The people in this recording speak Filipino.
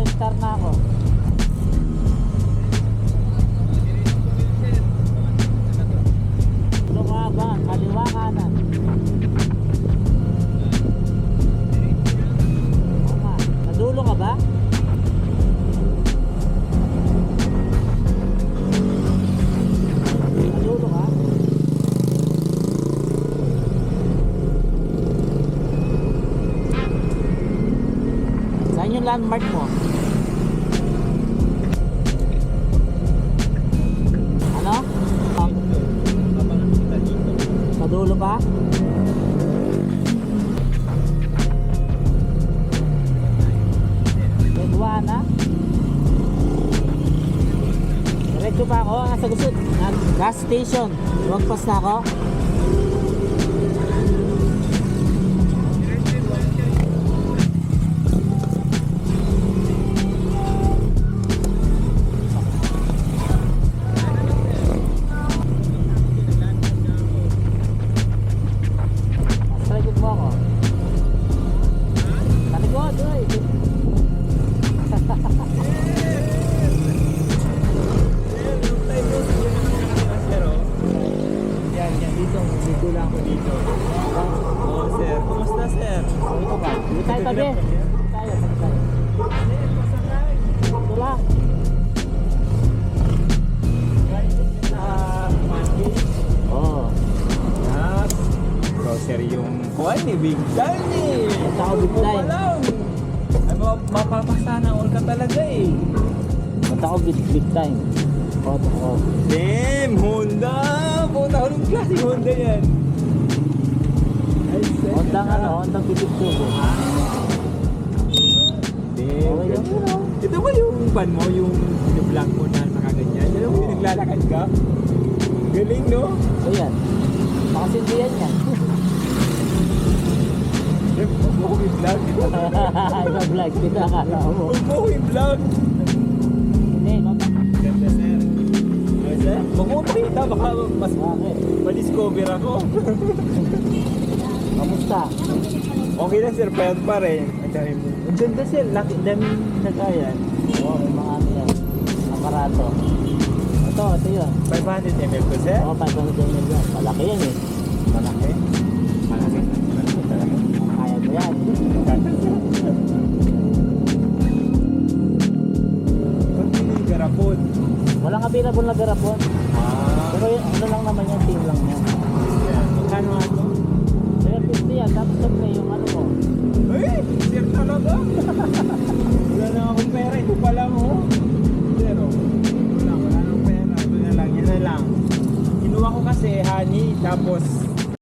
Nag-star na ako. Ano ka ba? Kaliwa kanan. Nga. Nadulo ka ba? Nadulo ka? Saan yung landmark mo? Diretso pa ako, nasa gusot. Gas station. Wagpas na ako. Dito, dito lang ako dito. Oo, sir. Kumusta, sir? Dito ba? Dito tayo tabi. Tayo, tayo. Monday. Oo. Yes. Grocery yung kuwan ni Big Danny. Punta ako big time. Ay, ma- mapapasana all ka talaga eh. Ako big, big time. Photo ko. Damn, Honda! Puta ko ng klase Honda yan. Honda ano, Honda Civic Turbo. Damn. Okay oh. Ito ba yung van mo, yung, vlog mo na nakaganyan? Alam mo, yung naglalakad ka? Galing, no? So yan. Nakasindihan yan. Huwag mo ko i-vlog. Iba vlog, dito akala mo. Huwag mo ko i-vlog. Pakita, baka mas ma-discover ako. Kamusta? okay lang, sir, payat pa rin. Ang dami mo. Ang ganda, sir. Laki, dami nagayan. Oo, may mga ano yan. Aparato. Ito, ito yun. 500 ml ko, sir. Oo, 500 ml yan. Malaki yan eh. Malaki. Malaki. Malaki talaga. Kaya mo yan. Ba't hindi garapon? Walang available na garapon. Ah. Pero yun, ano lang naman yan, team lang yan. Magkano nga to? 750 yan, tapos sabi yung ano mo. Eh, sir talaga. wala na akong pera. Ito pa lang, oh. Oh. Wala, wala nang pera. Ito na lang. Yan na lang. Kinuha ko kasi honey, tapos